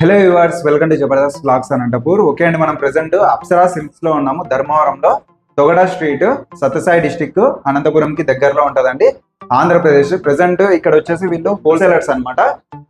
Hello viewers welcome to Jabardasth blogs Anantapur okay అండి మనం present Apsara సిల్క్స్లో ఉన్నాము. ధర్మవరంలో తొగడా స్ట్రీట్ సత్యసాయి డిస్టిక్ అనంతపురం కి దగ్గరలో ఉంటదండి. ఆంధ్రప్రదేశ్. ప్రెసెంట్ ఇక్కడ వచ్చేసి వీళ్ళు హోల్సేలర్స్ అన్నమాట.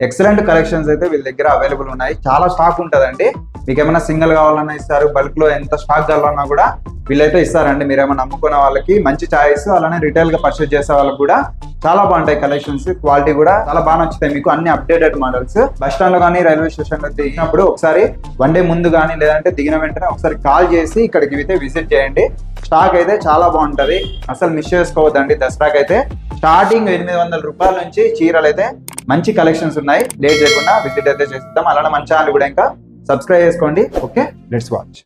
ఎక్సలెంట్ కలెక్షన్స్ అయితే వీళ్ళ దగ్గర అవైలబుల్ ఉన్నాయి. చాలా స్టాక్ ఉంటదండి. మీకు ఏమైనా సింగిల్ కావాలన్నా ఇస్తారు బల్క్లో ఎంత స్టాక్ కావాలన్నా కూడా వీళ్ళైతే ఇస్తారండి. మీరు ఏమైనా అమ్ముకునే వాళ్ళకి మంచి చాయిస్ అలానే రిటైల్గా పర్చేస్ చేసే వాళ్ళకి కూడా చాలా బాగుంటాయి కలెక్షన్స్ క్వాలిటీ కూడా చాలా బాగా నచ్చుతాయి మీకు అన్ని అప్డేటెడ్ మోడల్స్ బస్ స్టాండ్లో కానీ రైల్వే స్టేషన్లో దిగినప్పుడు ఒకసారి వన్ డే ముందు కానీ లేదంటే దిగిన వెంటనే ఒకసారి కాల్ చేసి ఇక్కడికి అయితే విజిట్ చేయండి. స్టాక్ అయితే చాలా బాగుంటది. అసలు మిస్ చేసుకోవద్దండి దసరాకి అయితే. స్టార్టింగ్ ఎనిమిది వందల రూపాయల నుంచి చీరలు అయితే మంచి కలెక్షన్స్ ఉన్నాయి. లేట్ చేయకుండా విజిట్ అయితే చేస్తాం అలానే మన ఛానల్ కూడా ఇంకా సబ్స్క్రైబ్ చేసుకోండి. ఓకే లెట్స్ వాచ్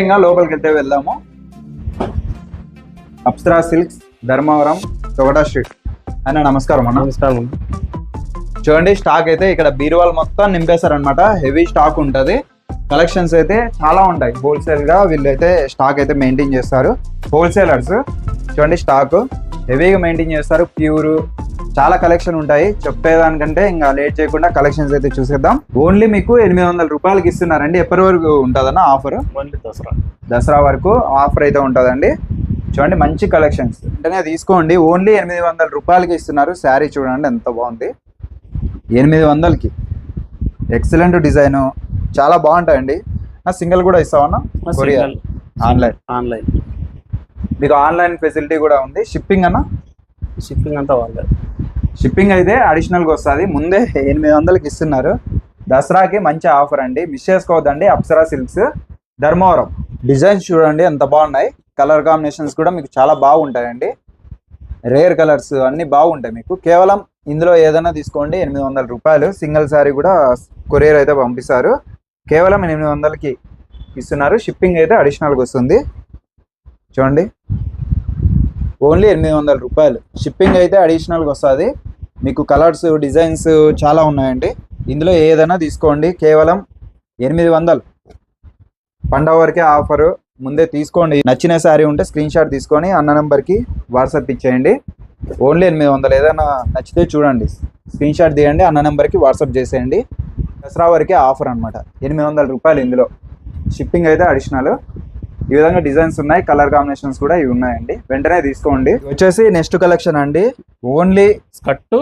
ఇంకా లోపలికి వెళ్తే వెళ్దాము. అప్సరా సిల్క్స్ ధర్మవరం తొగడా స్ట్రీట్ అన్న నమస్కారం అన్న. నమస్కారం చూడండి స్టాక్ అయితే ఇక్కడ బీరువాల్ మొత్తం నింపేశారు అనమాట హెవీ స్టాక్ ఉంటది. కలెక్షన్స్ అయితే చాలా ఉంటాయి. హోల్సేల్గా వీళ్ళైతే స్టాక్ అయితే మెయింటైన్ చేస్తారు. హోల్సేలర్స్ చూడండి స్టాక్ హెవీగా మెయింటైన్ చేస్తారు. ప్యూర్ చాలా కలెక్షన్ ఉంటాయి. చెప్పేదానికంటే ఇంకా లేట్ చేయకుండా కలెక్షన్స్ అయితే చూసేద్దాం. ఓన్లీ మీకు ఎనిమిది వందల రూపాయలకి ఇస్తున్నారండి. ఎప్పటి వరకు ఉంటుందన్న ఆఫర్ మళ్ళీ దసరా. దసరా వరకు ఆఫర్ అయితే ఉంటుందండి. చూడండి మంచి కలెక్షన్స్ వెంటనే తీసుకోండి. ఓన్లీ ఎనిమిది వందల రూపాయలకి ఇస్తున్నారు. శారీ చూడండి ఎంత బాగుంది. ఎనిమిది వందలకి. ఎక్సలెంట్ డిజైన్ చాలా బాగుంటాయండి. నా సింగిల్ కూడా ఇస్తావన్నా కొరియర్. ఆన్లైన్ ఆన్లైన్ మీకు ఆన్లైన్ ఫెసిలిటీ కూడా ఉంది. షిప్పింగ్ అన్న? షిప్పింగ్ అంతా వాళ్ళే. షిప్పింగ్ అయితే అడిషనల్గా వస్తుంది. ముందే ఎనిమిది వందలకి ఇస్తున్నారు. దసరాకి మంచి ఆఫర్ అండి. మిస్ చేసుకోవద్దండి. అప్సరా సిల్క్స్ ధర్మవరం. డిజైన్స్ చూడండి ఎంత బాగున్నాయి. కలర్ కాంబినేషన్స్ కూడా మీకు చాలా బాగుంటాయండి. రేర్ కలర్స్ అన్ని బాగుంటాయి మీకు. కేవలం ఇందులో ఏదైనా తీసుకోండి ఎనిమిది వందల రూపాయలు. సింగిల్ శారీ కూడా కొరియర్ అయితే పంపిస్తారు. కేవలం ఎనిమిది వందలకి ఇస్తున్నారు. షిప్పింగ్ అయితే అడిషనల్గా వస్తుంది. చూడండి. ఓన్లీ ఎనిమిది వందల రూపాయలు. షిప్పింగ్ అయితే అడిషనల్గా వస్తుంది. మీకు కలర్స్ డిజైన్స్ చాలా ఉన్నాయండి. ఇందులో ఏదైనా తీసుకోండి. కేవలం ఎనిమిది వందలు. పండగ వరకే ఆఫర్. ముందే తీసుకోండి. నచ్చిన శారీ ఉంటే స్క్రీన్ షాట్ తీసుకొని అన్న నెంబర్కి వాట్సాప్ ఇచ్చేయండి. ఓన్లీ ఎనిమిది వందలు. ఏదైనా నచ్చితే చూడండి. స్క్రీన్ షాట్ తీయండి అన్న నెంబర్కి వాట్సాప్ చేసేయండి. దసరా వరకే ఆఫర్ అనమాట ఎనిమిది వందల రూపాయలు ఇందులో. షిప్పింగ్ అయితే అడిషనల్. ఈ విధంగా డిజైన్స్ ఉన్నాయి కలర్ కాంబినేషన్స్ కూడా ఇవి ఉన్నాయండి. వెంటనే తీసుకోండి. వచ్చేసి నెక్స్ట్ కలెక్షన్ అండి. ఓన్లీ స్కర్ట్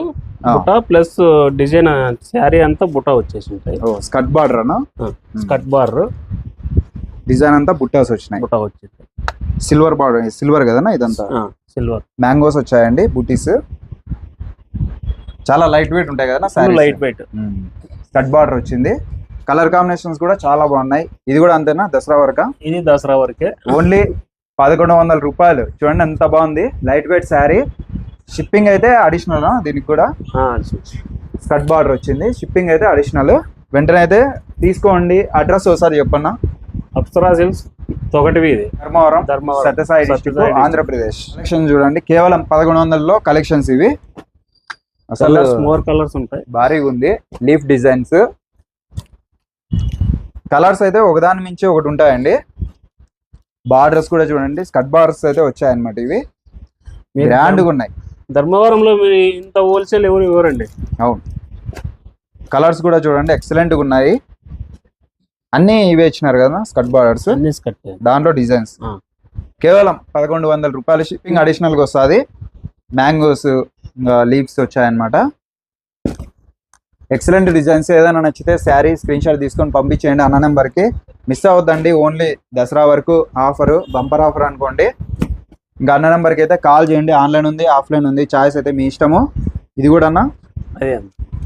బుట్ట ప్లస్ డిజైన్ శారీ అంతా బుట్ట వచ్చేసి ఉంటాయి. స్కర్ట్ బార్డర్ అన్న? స్కర్ట్ బార్ డిజైన్ అంతా బుట్టాస్ వచ్చినాయి. బుట్ట వచ్చేసి. సిల్వర్ బార్డర్ సిల్వర్ కదనా ఇదంతా? సిల్వర్ మ్యాంగోస్ వచ్చాయండి బుటీస్ చాలా లైట్ వెయిట్ ఉంటాయి కదా లైట్ వెయిట్ స్కర్ట్ బార్డర్ వచ్చింది. కలర్ కాంబినేషన్స్ కూడా చాలా బాగున్నాయి. ఇది కూడా అంతేనా? దసరా వరకా? ఇది దసరా వరకే. ఓన్లీ పదకొండు వందల రూపాయలు. చూడండి ఎంత బాగుంది. లైట్ వెయిట్ శారీ షిప్పింగ్ అయితే అడిషనల్ దీనికి కూడా? స్కర్ట్ బార్డర్ వచ్చింది. షిప్పింగ్ అయితే అడిషనల్ వెంటనే అయితే తీసుకోండి. అడ్రస్ ఒకసారి చెప్పన్నా. అప్సరా సిల్క్స్ వీధి. Dharmavaram Dharmavaram. Sathya Sai Sathya Sai district district. Andhra Pradesh. Collection చూడండి. కేవలం పదకొండు వందలలో కలెక్షన్స్ ఇవి. అసలు కలర్స్ మోర్ కలర్స్ ఉంటాయి. భారీగా ఉంది. లీఫ్ డిజైన్స్ కలర్స్ అయితే ఒకదాని మించి ఒకటి ఉంటాయండి. బార్డర్స్ కూడా చూడండి. స్కట్ బార్డర్స్ అయితే వచ్చాయన్నమాట ఇవి. మీరు గ్రాండ్గా ఉన్నాయి ధర్మవరంలో మీరు ఇంత హోల్సేల్ ఎవరు ఇవ్వరండి? అవును. కలర్స్ కూడా చూడండి. ఎక్సలెంట్గా ఉన్నాయి అన్నీ ఇవే ఇచ్చినారు కదా స్కట్ బార్డర్స్ దాంట్లో డిజైన్స్. కేవలం పదకొండు వందల రూపాయలు షిప్పింగ్ అడిషనల్గా వస్తుంది. మ్యాంగోస్ లీవ్స్ వచ్చాయన్నమాట. ఎక్సలెంట్ డిజైన్స్ ఏదైనా నచ్చితే శారీ స్క్రీన్ షాట్ తీసుకొని పంపించేయండి అన్న నెంబర్కి. మిస్ అవ్వద్దండి ఓన్లీ దసరా వరకు ఆఫర్ బంపర్ ఆఫర్ అనుకోండి. ఇంకా అన్న నెంబర్కి అయితే కాల్ చేయండి. ఆన్లైన్ ఉంది ఆఫ్లైన్ ఉంది. చాయిస్ అయితే మీ ఇష్టము. ఇది కూడా అన్న అదే.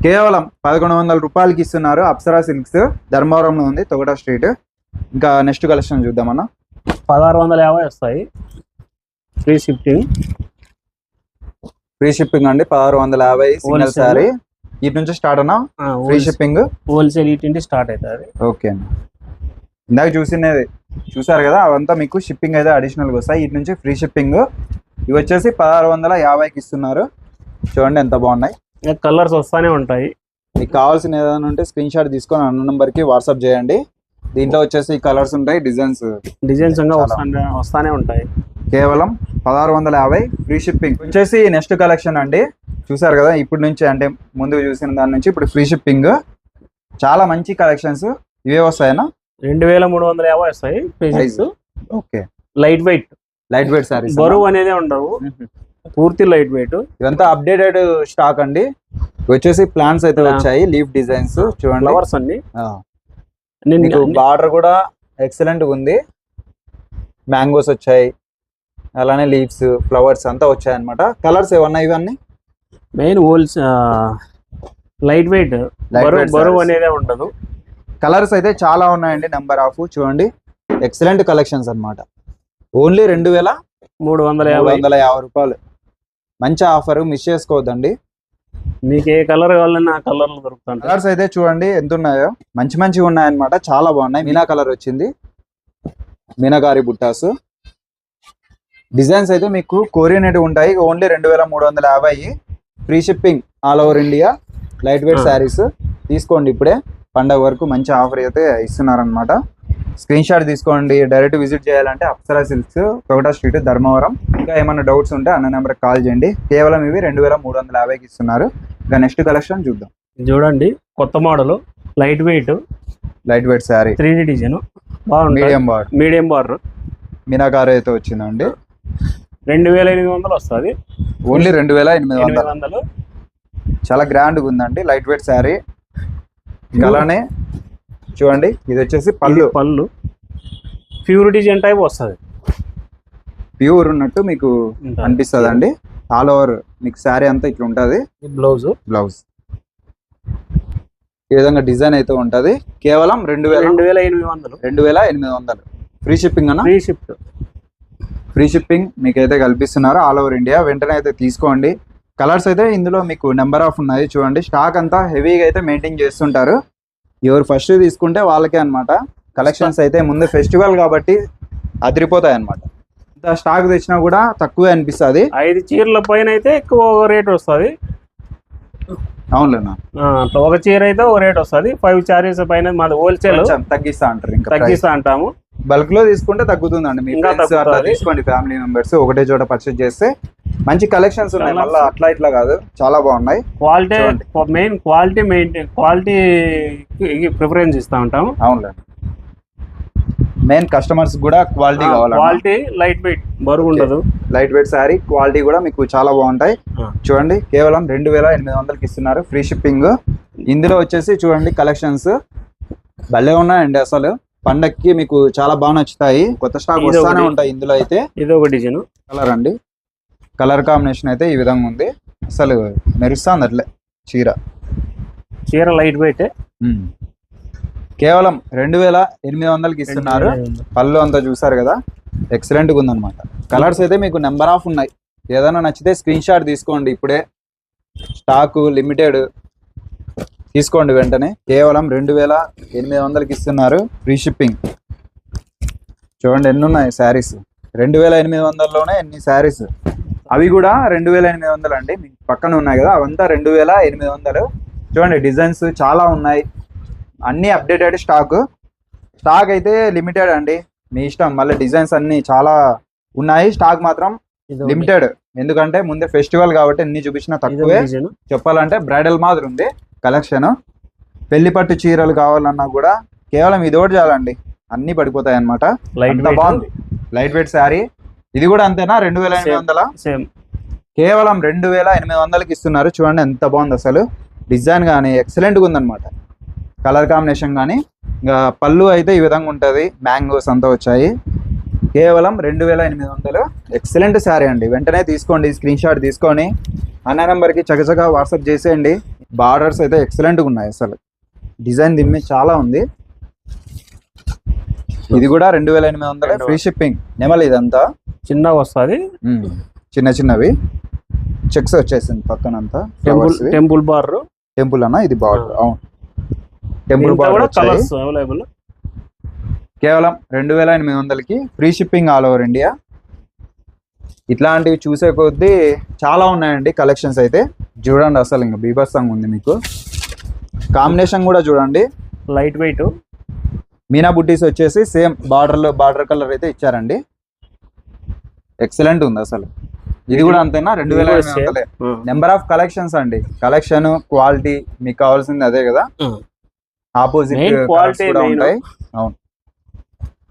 కేవలం పదకొండు వందల రూపాయలకి ఇస్తున్నారు అప్సరా సిల్క్స్. ధర్మవరంలో ఉంది తొగట స్ట్రీట్. ఇంకా నెక్స్ట్ కలెక్షన్ చూద్దామన్నా. పదహారు వందల యాభై వస్తాయి. ఫ్రీ షిఫ్టింగ్ ఫ్రీ షిప్పింగ్ అండి పదహారు వందల యాభై సింగిల్. శారీ ఇటు నుంచి స్టార్ట్ అన్నా? ఫ్రీ షిప్పింగ్ హోల్సేల్ ఇటు స్టార్ట్ అవుతుంది. ఓకే అండి ఇందాక చూసినది. చూసారు కదా అవంతా మీకు షిప్పింగ్ అయితే అడిషనల్గా వస్తాయి. ఇటు నుంచి ఫ్రీ షిప్పింగ్ ఇవి వచ్చేసి పదహారు వందల యాభైకి ఇస్తున్నారు. చూడండి ఎంత బాగున్నాయి. కలర్స్ వస్తానే ఉంటాయి. మీకు కావాల్సిన ఏదైనా ఉంటే స్క్రీన్ షాట్ తీసుకొని అన్న నెంబర్కి వాట్సాప్ చేయండి. దీంట్లో వచ్చేసి కలర్స్ ఉంటాయి డిజైన్స్ డిజైన్స్. వస్తానే ఉంటాయి. కేవలం పదహారు వందల యాభై ఫ్రీ షిప్పింగ్. వచ్చేసి నెక్స్ట్ కలెక్షన్ అండి. చూసారు కదా ఇప్పటి నుంచి అంటే ముందు చూసిన దాని నుంచి ఇప్పుడు ఫ్రీ షిప్పింగ్. చాలా మంచి కలెక్షన్స్. ఇవే వస్తాయనా? రెండు వేల మూడు వందల యాభై వస్తాయి okay. Light weight light weight sarees బరువు అనేది ఉండవు. పూర్తి లైట్ వెయిట్. ఇదంతా అప్డేటెడ్ స్టాక్ అండి. వచ్చేసి ప్లాన్స్ అయితే. వచ్చాయి లీఫ్ డిజైన్స్ చూడండి. ఫ్లవర్స్ అన్ని. నిన్న- మీకు బార్డర్ కూడా ఎక్సలెంట్ ఉంది. మ్యాంగోస్ వచ్చాయి. అలానే లీవ్స్ ఫ్లవర్స్ అంతా వచ్చాయి అనమాట కలర్స్ ఏమన్నా ఇవన్నీ? మెయిన్ హోల్స్ లైట్ వెయిట్ బరువు. అనేది ఉండదు. కలర్స్ అయితే చాలా ఉన్నాయండి నెంబర్ ఆఫ్ చూడండి. ఎక్సలెంట్ కలెక్షన్స్ అన్నమాట. ఓన్లీ రెండు వేల మూడు వందల యాభై. వందల యాభై రూపాయలు. మంచి ఆఫర్ మిస్ చేసుకోవద్దండి. మీకు ఏ కలర్ కావాలన్నా ఆ కలర్ దొరుకుతుంటాయి కలర్స్ అయితే చూడండి ఎంత ఉన్నాయో మంచి మంచిగా ఉన్నాయన్నమాట. చాలా బాగున్నాయి. మీనా కలర్ వచ్చింది. మీనాకారి బుట్టాస్. డిజైన్స్ అయితే మీకు కొరియన్ అయితే ఉంటాయి. ఓన్లీ రెండు వేల మూడు వందల యాభై free shipping all over India. Light weight. Sarees. తీసుకోండి ఇప్పుడే. పండగ వరకు మంచి ఆఫర్ అయితే ఇస్తున్నారనమాట స్క్రీన్ షాట్ తీసుకోండి. డైరెక్ట్ విజిట్ చేయాలంటే అప్సరా సిల్క్స్ తోటా స్ట్రీట్ ధర్మవరం. ఇంకా ఏమైనా డౌట్స్ ఉంటే అన్న నెంబర్కి కాల్ చేయండి. కేవలం ఇవి రెండు వేల మూడు వందల యాభైకి ఇస్తున్నారు. ఇంకా నెక్స్ట్ కలెక్షన్ చూద్దాం. చూడండి కొత్త model light weight light weight saree three D design medium border medium border మీనాకారు అయితే వచ్చిందండి. రెండు వేల ఎనిమిది వందలు వస్తుంది. ఓన్లీ రెండు వేల ఎనిమిది వందలు. చాలా గ్రాండ్గా ఉందండి లైట్ వెయిట్ శారీ అలానే చూడండి ఇది వచ్చేసి పళ్ళు. పళ్ళు. ప్యూర్ డిజైన్ టైప్ వస్తుంది. ప్యూర్ ఉన్నట్టు మీకు అనిపిస్తుంది అండి ఆల్ ఓవర్ మీకు శారీ అంతా ఇట్లా ఉంటుంది. బ్లౌజ్. బ్లౌజ్. ఈ విధంగా డిజైన్ అయితే ఉంటది. కేవలం రెండు వేల రెండు వేల ఎనిమిది వందలు. రెండు వేల ఎనిమిది వందలు. ఫ్రీ షిప్పింగ్ అన్న? ఫ్రీ షిఫ్ట్ ఫ్రీ షిప్పింగ్ మీకు అయితే కల్పిస్తున్నారు. ఆల్ ఓవర్ ఇండియా వెంటనే అయితే తీసుకోండి. కలర్స్ అయితే ఇందులో మీకు నెంబర్ ఆఫ్ ఉన్నాయి చూడండి. స్టాక్ అంతా హెవీగా అయితే మెయింటైన్ చేస్తుంటారు. ఎవరు ఫస్ట్ తీసుకుంటే వాళ్ళకే అన్నమాట. కలెక్షన్స్ అయితే ముందు ఫెస్టివల్ కాబట్టి అదిరిపోతాయి అన్నమాట ఇంత స్టాక్ తెచ్చినా కూడా తక్కువే అనిపిస్తుంది. ఐదు చీరల పైన అయితే ఎక్కువ రేట్ వస్తుంది. అవునులేనా? ఒక చీర అయితే ఒక రేట్ వస్తుంది. ఫైవ్ చార్జెస్ పైన మాది హోల్సేల్ తగ్గిస్తా అంటారు ఇంకా తగ్గిస్తా అంటాము. బల్క్లో తీసుకుంటే తగ్గుతుందండి. మీ ఇంకా ఫ్రెండ్స్ అట్లా తగ్గుతుంది. తీసుకోండి ఫ్యామిలీ మెంబర్స్ ఒకటే చోట పర్చేస్ చేస్తే మంచి కలెక్షన్స్ ఉన్నాయి. మళ్ళీ అట్లా ఇట్లా కాదు. చాలా బాగున్నాయి. Quality. Main quality maintain quality preference ఇస్తా ఉంటాము. అవునులేండి మెయిన్ కస్టమర్స్ కూడా క్వాలిటీ కావాలి క్వాలిటీ లైట్ వెయిట్ బరువు ఉండదు. లైట్ వెయిట్ శారీ క్వాలిటీ కూడా మీకు చాలా బాగుంటాయి. చూడండి కేవలం రెండు వేల ఎనిమిది వందలకి ఇస్తున్నారు ఫ్రీ షిప్పింగ్ ఇందులో వచ్చేసి చూడండి కలెక్షన్స్ భలే ఉన్నాయండి అసలు. పండక్కి మీకు చాలా బాగా నచ్చుతాయి. కొత్త స్టాక్ వస్తానే. ఉంటాయి ఇందులో అయితే. ఇది ఒక డిజైన్ కలర్ అండి. కలర్ కాంబినేషన్ అయితే ఈ విధంగా ఉంది. అసలు మెరుస్తుంది అట్లే చీర. చీర లైట్ వెయిట్. కేవలం రెండు వేల ఎనిమిది వందలకి ఇస్తున్నారు. పళ్ళు అంతా చూసారు కదా? ఎక్సలెంట్గా ఉందన్నమాట. కలర్స్ అయితే మీకు నెంబర్ ఆఫ్ ఉన్నాయి. ఏదైనా నచ్చితే స్క్రీన్ షాట్ తీసుకోండి ఇప్పుడే. స్టాక్ లిమిటెడ్ తీసుకోండి వెంటనే. కేవలం రెండు వేల ఎనిమిది వందలకి ఇస్తున్నారు. ఫ్రీ షిప్పింగ్ చూడండి ఎన్ని ఉన్నాయి శారీస్. రెండు వేల ఎనిమిది వందల్లోనే ఎన్ని శారీస్. అవి కూడా రెండు వేల ఎనిమిది వందలు అండి. పక్కన ఉన్నాయి కదా? అవంతా రెండు వేల ఎనిమిది వందలు. చూడండి డిజైన్స్ చాలా ఉన్నాయి. అన్ని అప్డేటెడ్ స్టాక్ స్టాక్ అయితే లిమిటెడ్ అండి. మీ ఇష్టం. మళ్ళీ డిజైన్స్ అన్ని చాలా ఉన్నాయి. స్టాక్ మాత్రం లిమిటెడ్ ఎందుకంటే ముందే ఫెస్టివల్ కాబట్టి ఎన్ని చూపించినా తక్కువే. చెప్పాలంటే బ్రైడల్ మాదిరి ఉంది. కలెక్షన్ పెళ్ళి పట్టు చీరలు కావాలన్నా కూడా కేవలం ఇది ఒకటి చాలండి. అన్ని పడిపోతాయి అనమాట బాగుంది. లైట్ వెయిట్ శారీ ఇది కూడా అంతేనా? రెండు వేల ఎనిమిది. వందల? కేవలం రెండు వేల ఎనిమిది వందలకి ఇస్తున్నారు. చూడండి ఎంత బాగుంది అసలు. డిజైన్ కానీ ఎక్సలెంట్గా ఉందన్నమాట. కలర్ కాంబినేషన్ కానీ ఇంకా పళ్ళు అయితే ఈ విధంగా ఉంటుంది. మ్యాంగోస్ అంతా వచ్చాయి. కేవలం రెండు వేల ఎనిమిది వందలు. ఎక్సలెంట్ శారీ అండి. వెంటనే తీసుకోండి. స్క్రీన్ షాట్ తీసుకొని అన్న నెంబర్కి చకచకా వాట్సాప్ చేసేయండి. బార్డర్స్ అయితే ఎక్సలెంట్గా ఉన్నాయి అసలు. డిజైన్ దిమ్మి చాలా ఉంది. ఇది కూడా రెండు వేల ఎనిమిది వందల. ఫ్రీ షిప్పింగ్ నెమలి ఇదంతా. చిన్నగా వస్తుంది. చిన్న చిన్నవి. చెక్స్ వచ్చేసింది పక్కనంతా. టెంపుల్ టెంపుల్ బార్ టెంపుల్ అన్న? ఇది బార్డర్. అవును. టెంపుల్ కలర్స్ అవైలబుల్ కేవలం రెండు వేల ఎనిమిది వందలకి free shipping all over India ఇట్లాంటివి చూసే కొద్దీ చాలా ఉన్నాయండి కలెక్షన్స్ అయితే. చూడండి అసలు ఇంకా బీభత్సంగా ఉంది మీకు. కాంబినేషన్ కూడా చూడండి. లైట్ వెయిట్ మీనా బుట్టీస్ వచ్చేసి సేమ్ బార్డర్ బార్డర్ కలర్ అయితే ఇచ్చారండి. ఎక్సలెంట్ ఉంది అసలు. ఇది కూడా అంతేనా? రెండు వేల. నెంబర్ ఆఫ్ కలెక్షన్స్ అండి. కలెక్షన్ క్వాలిటీ మీకు కావాల్సింది అదే కదా. ఆపోజిట్ కలర్స్ కూడా. ఉంటాయి. అవును.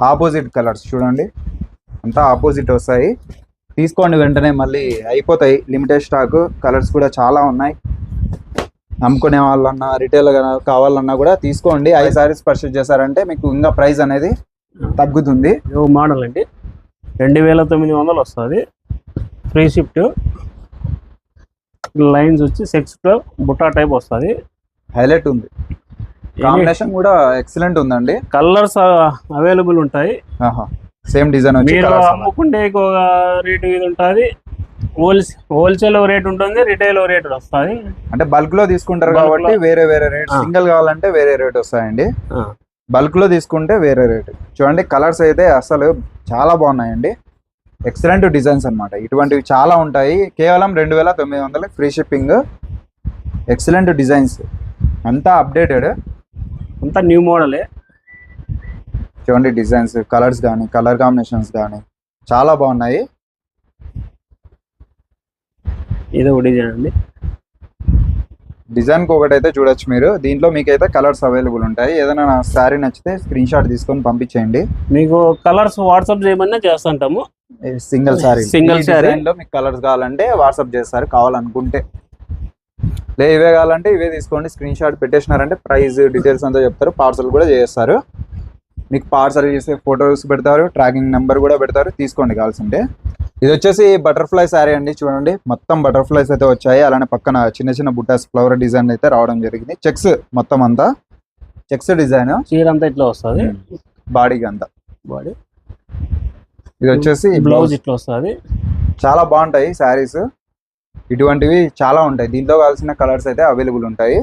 ఆపోజిట్ కలర్స్ చూడండి. అంతా ఆపోజిట్ వస్తాయి. తీసుకోండి వెంటనే మళ్ళీ అయిపోతాయి. లిమిటెడ్ స్టాక్ కలర్స్ కూడా చాలా ఉన్నాయి. అమ్ముకునే వాళ్ళన్నా రిటైల్ కావాలన్నా కూడా తీసుకోండి. ఐదు సారీస్ పర్చేస్ చేశారంటే మీకు ఇంకా ప్రైస్ అనేది తగ్గుతుంది. మోడల్ అండి. రెండు వేల తొమ్మిది వందలు వస్తుంది. ఫ్రీ షిఫ్ట్ లైన్స్ వచ్చి సిక్స్ బుట్టా టైప్ వస్తుంది. హైలైట్ ఉంది. కాంబినేషన్ కూడా ఎక్సలెంట్ ఉందండి. కలర్స్ అవైలబుల్ ఉంటాయి. సేమ్ డిజైన్ వచ్చి మీరు. అమ్ముకుంటే ఒక రేటు ఇది ఉంటుంది. హోల్స్ హోల్సేల్ రేట్ ఉంటుంది రిటైల్ రేట్ వస్తుంది. అంటే బల్క్లో తీసుకుంటారు కాబట్టి వేరే వేరే రేట్. సింగిల్ కావాలంటే వేరే రేట్ వస్తాయండి. బల్క్లో తీసుకుంటే వేరే రేట్. చూడండి కలర్స్ అయితే అసలు చాలా బాగున్నాయండి. ఎక్సలెంట్ డిజైన్స్ అన్నమాట. ఇటువంటివి చాలా ఉంటాయి. కేవలం రెండు వేల తొమ్మిది వందలు ఫ్రీ షిప్పింగ్. Excellent designs. అంతా అప్డేటెడ్. అంతా న్యూ మోడలే చూడండి డిజైన్స్ కలర్స్ కానీ కలర్ కాంబినేషన్స్ కానీ చాలా బాగున్నాయి. ఇది ఒక డిజైన్ అండి. డిజైన్కి ఒకటైతే చూడొచ్చు మీరు. దీంట్లో మీకైతే కలర్స్ అవైలబుల్ ఉంటాయి. ఏదైనా శారీ నచ్చితే స్క్రీన్ షాట్ తీసుకొని పంపించేయండి. మీకు కలర్స్ వాట్సాప్ చేయమన్నా చేస్తుంటాము. Single saree Single saree. లో మీకు కలర్స్ కావాలంటే వాట్సాప్ చేస్తారు. కావాలనుకుంటే. లే ఇవే కావాలంటే ఇవే తీసుకోండి. స్క్రీన్ షాట్ పెట్టేసినారంటే ప్రైస్ డీటెయిల్స్ అంతా చెప్తారు. పార్సల్ కూడా చేస్తారు. మీకు పార్సల్ చేసే ఫొటోస్ పెడతారు ట్రాకింగ్ నెంబర్ కూడా పెడతారు. తీసుకోండి కావాల్సింటే. ఇది వచ్చేసి బటర్ఫ్లై శారీ అండి చూడండి. మొత్తం బటర్ఫ్లైస్ అయితే వచ్చాయి. అలానే పక్కన చిన్న చిన్న బుట్టాస్ ఫ్లవర్ డిజైన్ అయితే రావడం జరిగింది. చెక్స్ మొత్తం అంతా. చెక్స్ డిజైన్ చీర అంతా ఇట్లా వస్తుంది? బాడీకి అంతా. బాడీ ఇది వచ్చేసి బ్లౌజ్ ఇట్లా వస్తుంది? చాలా బాగుంటాయి శారీస్ ఇటువంటివి చాలా ఉంటాయి. దీంట్లో కావాల్సిన కలర్స్ అయితే అవైలబుల్ ఉంటాయి.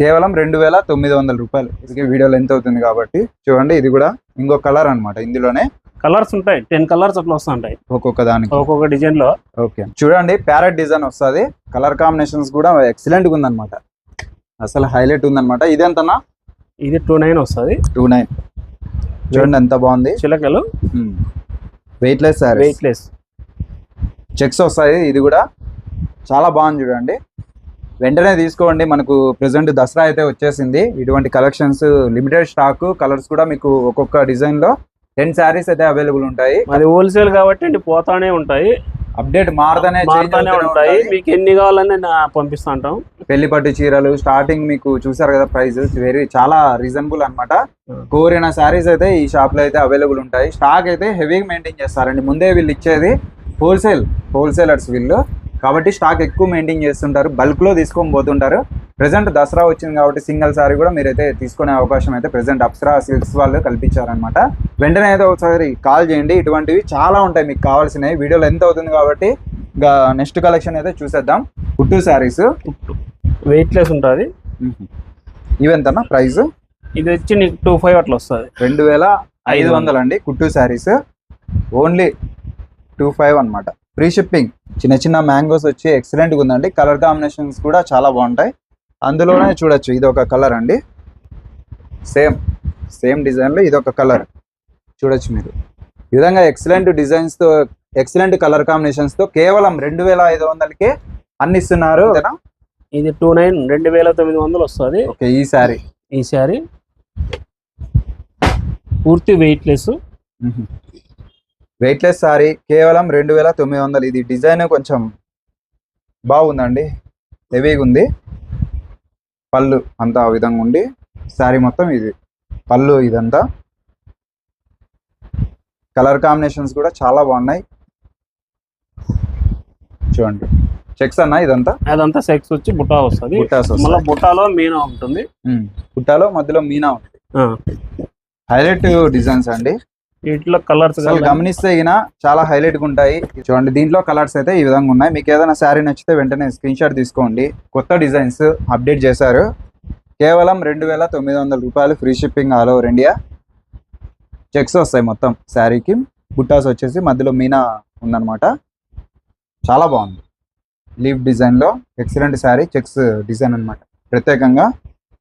కేవలం రెండు వేల తొమ్మిది వందల రూపాయలు. ఇది వీడియోలో ఎంత అవుతుంది కాబట్టి చూడండి ఇది కూడా ఇంకో కలర్ అన్నమాట. ఇందులోనే కలర్స్ ఉంటాయి. టెన్ కలర్స్ అట్లా వస్తుంటాయి ఒక్కొక్క దానికి. ఒక్కొక్క డిజైన్లో. ఓకే. చూడండి ప్యారెట్ డిజైన్ వస్తుంది. కలర్ కాంబినేషన్స్ కూడా ఎక్సలెంట్గా ఉందన్నమాట. అసలు హైలైట్ ఉందన్నమాట. ఇది ఎంతనా ఇది టూ నైన్ వస్తుంది. Two nine. చూడండి ఎంత బాగుంది. చిలకలు. Weight less saree weight less checks వస్తాయి. ఇది కూడా చాలా బాగుంది చూడండి. వెంటనే తీసుకోండి. మనకు ప్రెసెంట్ దసరా అయితే వచ్చేసింది. ఇటువంటి కలెక్షన్స్ లిమిటెడ్ స్టాక్ కలర్స్ కూడా మీకు ఒక్కొక్క డిజైన్లో టెన్ శారీస్ అయితే అవైలబుల్ ఉంటాయి. అది హోల్సేల్ కాబట్టి అండి పోతానే ఉంటాయి. అప్డేట్ మారదనే మారుతానే ఉంటాయి. మీకు ఎన్ని కావాలని నా పంపిస్తా ఉంటాం పెళ్ళి పట్టు చీరలు స్టార్టింగ్ మీకు చూసారు కదా ప్రైస్ వెరీ చాలా రీజనబుల్ అన్నమాట. Hmm. కోరిన శారీస్ అయితే ఈ షాప్లో అయితే అవైలబుల్ ఉంటాయి. స్టాక్ అయితే హెవీగా మెయింటైన్ చేస్తారండి. ముందే వీళ్ళు ఇచ్చేది హోల్సేల్ హోల్సేలర్స్ వీళ్ళు. కాబట్టి స్టాక్ ఎక్కువ మెయింటైన్ చేస్తుంటారు బల్క్లో తీసుకొని పోతుంటారు. ప్రెసెంట్ దసరా వచ్చింది కాబట్టి సింగిల్ సారీ కూడా మీరైతే తీసుకునే అవకాశం అయితే ప్రెసెంట్ అప్సరా సిల్క్స్ వాళ్ళు కల్పించారనమాట వెంటనే అయితే ఒకసారి కాల్ చేయండి. ఇటువంటివి చాలా ఉంటాయి మీకు కావాల్సినవి. వీడియోలో ఎంత అవుతుంది కాబట్టి ఇంకా నెక్స్ట్ కలెక్షన్ అయితే చూసేద్దాం. కుట్టు శారీస్ వెయిట్ లెస్ ఉంటుంది. ఇవెంతన్నా ప్రైస్ ఇది వచ్చి నీకు టూ ఫైవ్ అట్లా వస్తుంది. రెండు వేల ఐదు వందలు అండి కుట్టు శారీస్ ఓన్లీ టూ ఫైవ్ అనమాట ఫ్రీ షిప్పింగ్ చిన్న చిన్న మ్యాంగోస్ వచ్చి ఎక్సలెంట్గా ఉందండి. కలర్ కాంబినేషన్స్ కూడా చాలా బాగుంటాయి. అందులోనే చూడొచ్చు ఇది ఒక కలర్ అండి. సేమ్ సేమ్ డిజైన్లో ఇది ఒక కలర్ చూడొచ్చు మీరు. ఈ విధంగా ఎక్సలెంట్ డిజైన్స్తో ఎక్సలెంట్ కలర్ కాంబినేషన్స్తో కేవలం రెండు వేల ఐదు వందలకి అన్ని ఇస్తున్నారు ఇది టూ నైన్ రెండు వేల తొమ్మిది వందలు వస్తుంది. ఓకే ఈ శారీ. ఈ శారీ. పూర్తి వెయిట్ లెస్ వెయిట్లెస్ సారీ కేవలం రెండు వేల తొమ్మిది వందలు. ఇది డిజైన్ కొంచెం బాగుందండి. హెవీగా ఉంది. పళ్ళు అంతా ఆ విధంగా ఉండి శారీ మొత్తం ఇది. పళ్ళు ఇదంతా. కలర్ కాంబినేషన్స్ కూడా చాలా బాగున్నాయి. చూడండి. చెక్స్ అన్న ఇదంతా? అదంతా సెక్స్ వచ్చి బుట్టా వస్తుంది. మళ్ళీ బుట్టాలో మీనా ఉంటుంది. బుట్టాలో మధ్యలో మీనా ఆ, హైలైట్ డిజైన్స్ అండి. వీటిలో కలర్స్ గమనిస్తే గిన చాలా హైలైట్గా ఉంటాయి. చూడండి దీంట్లో కలర్స్ అయితే ఈ విధంగా ఉన్నాయి. మీకు ఏదైనా శారీ నచ్చితే వెంటనే స్క్రీన్ షాట్ తీసుకోండి. కొత్త డిజైన్స్ అప్డేట్ చేశారు. కేవలం రెండు వేల తొమ్మిది వందల రూపాయలు free shipping all over India checks వస్తాయి మొత్తం శారీకి బుట్టాస్ వచ్చేసి మధ్యలో మీనా ఉందన్నమాట. చాలా బాగుంది. లీవ్ డిజైన్లో ఎక్సలెంట్ శారీ చెక్స్ డిజైన్ అన్నమాట. ప్రత్యేకంగా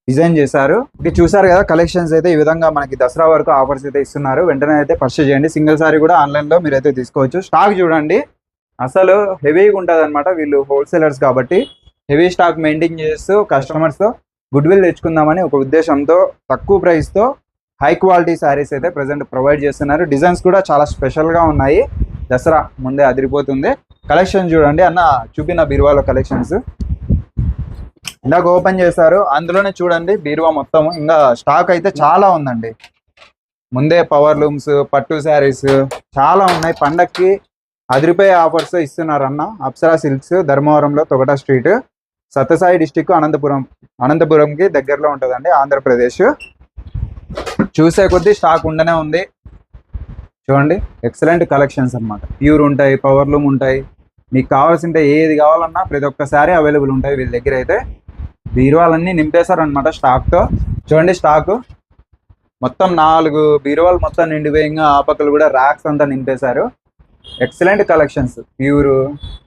డిజైన్ చేశారు. ఇది చూసారు కదా కలెక్షన్స్ అయితే ఈ విధంగా మనకి దసరా వరకు ఆఫర్స్ అయితే ఇస్తున్నారు. వెంటనే అయితే పర్చేజ్ చేయండి. సింగిల్ సారీ కూడా ఆన్లైన్లో మీరు అయితే తీసుకోవచ్చు. స్టాక్ చూడండి. అసలు హెవీగా ఉంటుంది అనమాట వీళ్ళు హోల్సేలర్స్ కాబట్టి. హెవీ స్టాక్ మెయింటైన్ చేస్తూ కస్టమర్స్తో గుడ్ విల్ తెచ్చుకుందామని ఒక ఉద్దేశంతో తక్కువ ప్రైస్తో హై క్వాలిటీ శారీస్ అయితే ప్రజెంట్ ప్రొవైడ్ చేస్తున్నారు. డిజైన్స్ కూడా చాలా స్పెషల్గా ఉన్నాయి. దసరా ముందే అదిరిపోతుంది. కలెక్షన్ చూడండి. అన్న చూపిన బీరువాలో కలెక్షన్స్ ఇందాక ఓపెన్ చేశారు. అందులోనే చూడండి బీరువా మొత్తం. ఇంకా స్టాక్ అయితే చాలా ఉందండి. ముందే పవర్ లూమ్స్ పట్టు శారీస్ చాలా ఉన్నాయి. పండక్కి అదిరిపోయే ఆఫర్స్ ఇస్తున్నారు అన్న అప్సరా సిల్క్స్ ధర్మవరంలో తొగటా స్ట్రీట్ సత్యసాయి డిస్టిక్ అనంతపురం అనంతపురంకి దగ్గరలో ఉంటుందండి ఆంధ్రప్రదేశ్. చూసే కొద్దీ స్టాక్ ఉండనే ఉంది. చూడండి ఎక్సలెంట్ కలెక్షన్స్ అన్నమాట. ప్యూర్ ఉంటాయి పవర్ లూమ్ ఉంటాయి. మీకు కావాల్సింటే ఏది కావాలన్నా ప్రతి ఒక్కసారి అవైలబుల్ ఉంటాయి వీళ్ళ దగ్గర అయితే. బీరువాలన్నీ నింపేశారు అనమాట స్టాక్తో. చూడండి స్టాక్. మొత్తం నాలుగు బీరువాలు మొత్తం నిండిపోయి ఆ పక్కలు కూడా ర్యాక్స్ అంతా నింపేశారు. ఎక్సలెంట్ కలెక్షన్స్ ప్యూర్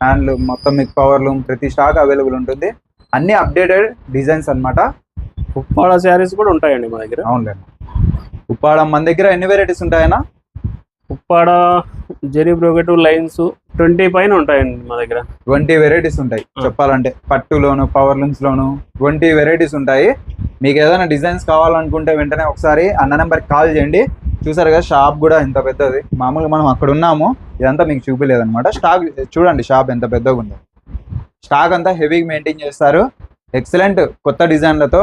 హ్యాండ్లూమ్ మొత్తం మీకు పవర్ లూమ్ ప్రతి స్టాక్ అవైలబుల్ ఉంటుంది. అన్ని అప్డేటెడ్ డిజైన్స్ అన్నమాట. ఉప్పాడ శారీస్ కూడా ఉంటాయండి మా దగ్గర. అవునులేండి. ఉప్పాడ మన దగ్గర ఎన్ని varieties ఉంటాయన్నా Uppada zari brocade lines twenty పైన ఉంటాయండి మా దగ్గర. ట్వంటీ వెరైటీస్ ఉంటాయి. చెప్పాలంటే పట్టులోను పవర్ లూమ్స్ లోను ట్వంటీ వెరైటీస్ ఉంటాయి. మీకు ఏదైనా డిజైన్స్ కావాలనుకుంటే వెంటనే ఒకసారి అన్న నెంబర్కి కాల్ చేయండి. చూసారు కదా షాప్ కూడా ఎంత పెద్దది. మామూలుగా మనం అక్కడ ఉన్నాము. ఇదంతా మీకు చూపించలేదు అనమాట స్టాక్ చూడండి షాప్ ఎంత పెద్దగా ఉందో స్టాక్ అంతా హెవీగా మెయింటైన్ చేస్తారు. ఎక్సలెంట్ కొత్త డిజైన్లతో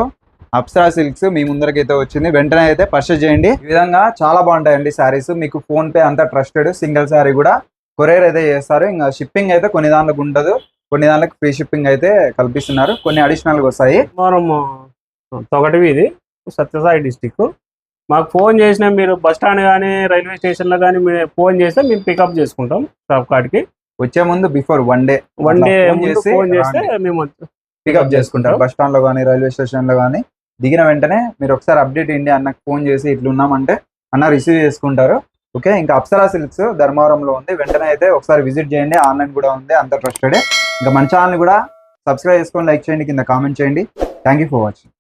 అప్సరా సిల్క్స్ మీ ముందరకైతే వచ్చింది. వెంటనే అయితే పర్చేజ్ చేయండి. ఈ విధంగా చాలా బాగుంటాయండి శారీస్ మీకు ఫోన్ పే అంతా ట్రస్టెడ్ సింగిల్ శారీ కూడా కొరియర్ అయితే చేస్తారు. ఇంకా షిప్పింగ్ అయితే కొన్ని దాంట్లకు ఉండదు. కొన్ని దాంట్లకు ఫ్రీ షిప్పింగ్ అయితే కల్పిస్తున్నారు. కొన్ని అడిషనల్గా వస్తాయి. మనం తొగటి వీధి సత్యసాయి డిస్టిక్ మాకు ఫోన్ చేసినా మీరు బస్ స్టాండ్ కానీ రైల్వే స్టేషన్లో కానీ మీరు ఫోన్ చేస్తే మేము పికప్ చేసుకుంటాం షాప్ కాడికి వచ్చే ముందు before one day one day phone చేస్తే మేము పికప్ చేసుకుంటారు బస్ స్టాండ్లో కానీ రైల్వే స్టేషన్లో కానీ దిగిన వెంటనే మీరు ఒకసారి అప్డేట్ ఇండి అన్నకు ఫోన్ చేసి ఇట్లున్నామంటే అన్న రిసీవ్ చేసుకుంటారు. ఓకే ఇంకా అప్సరా సిల్క్స్ ధర్మవరంలో ఉంది. వెంటనే అయితే ఒకసారి విజిట్ చేయండి. ఆన్లైన్ కూడా ఉంది. అంత ట్రస్టెడే ఇంకా మన ఛానల్ కూడా సబ్స్క్రైబ్ చేసుకొని లైక్ చేయండి. కింద కామెంట్ చేయండి. Thank you for watching